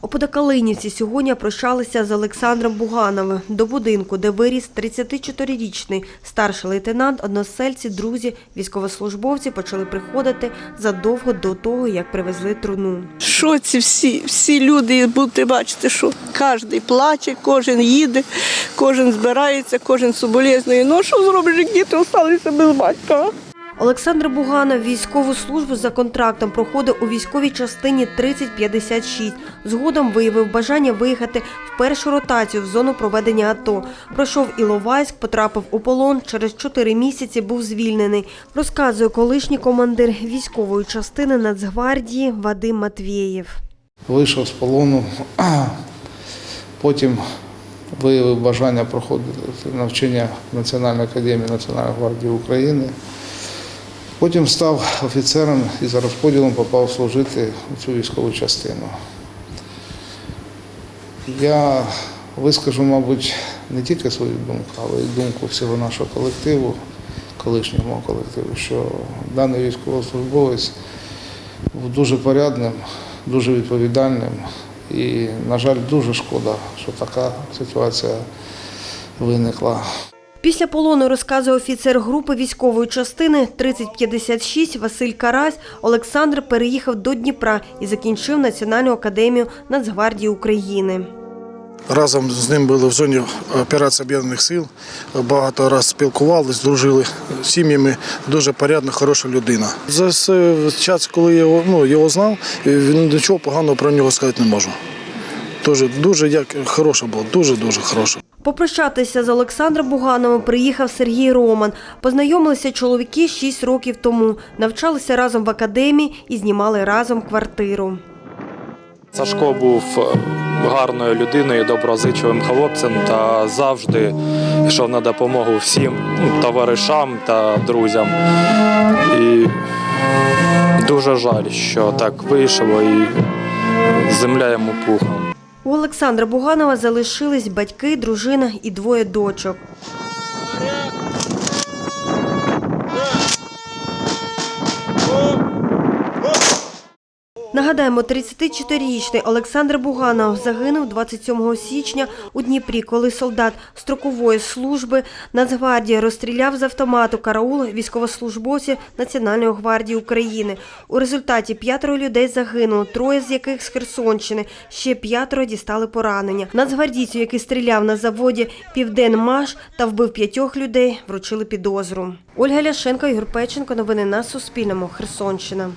У Подокалинівці сьогодні прощалися з Олександром Бугановим. До будинку, де виріс 34-річний старший лейтенант, односельці, друзі, військовослужбовці почали приходити задовго до того, як привезли труну. Що ці всі, всі люди будете бачити, що кожен плаче, кожен їде, кожен збирається, кожен соболезнує. Ну що зробиш, діти залишилися без батька? Олександр Буганов військову службу за контрактом проходив у військовій частині 3056. Згодом виявив бажання виїхати в першу ротацію в зону проведення АТО. Пройшов Іловайськ, потрапив у полон. Через чотири місяці був звільнений. Розказує колишній командир військової частини Нацгвардії Вадим Матвєєв. Вийшов з полону, потім виявив бажання проходити навчання в Національній академії Національної гвардії України. Потім став офіцером і за розподілом попав служити у цю військову частину. Я вискажу, мабуть, не тільки свою думку, але й думку всього нашого колективу, колишнього колективу, що даний військовослужбовець був дуже порядним, дуже відповідальним. І, на жаль, дуже шкода, що така ситуація виникла. Після полону розказує офіцер групи військової частини 3056 Василь Карась. Олександр переїхав до Дніпра і закінчив Національну академію Нацгвардії України. Разом з ним були в зоні операції об'єднаних сил. Багато разів спілкувалися, дружили з сім'ями. Дуже порядна, хороша людина. За час, коли я його, ну, його знав, він нічого поганого про нього сказати не можу. Дуже, дуже як хороша була, дуже дуже хороша. Попрощатися з Олександром Бугановим приїхав Сергій Роман. Познайомилися чоловіки 6 років тому. Навчалися разом в академії і знімали разом квартиру. Сашко був е, гарною людиною, доброзичливим хлопцем та завжди йшов на допомогу всім ну, товаришам та друзям. І дуже жаль, що так вийшло і земля йому пухом. У Олександра Буганова залишились батьки, дружина і двоє дочок. Нагадаємо, 34-річний Олександр Буганов загинув 27 січня у Дніпрі, коли солдат строкової служби Нацгвардії розстріляв з автомату караул військовослужбовців Національної гвардії України. У результаті п'ятеро людей загинуло, троє з яких з Херсонщини, ще п'ятеро дістали поранення. Нацгвардійцю, який стріляв на заводі Південмаш та вбив п'ятьох людей, вручили підозру. Ольга Ляшенко, Ігор Печенко. Новини на Суспільному. Херсонщина.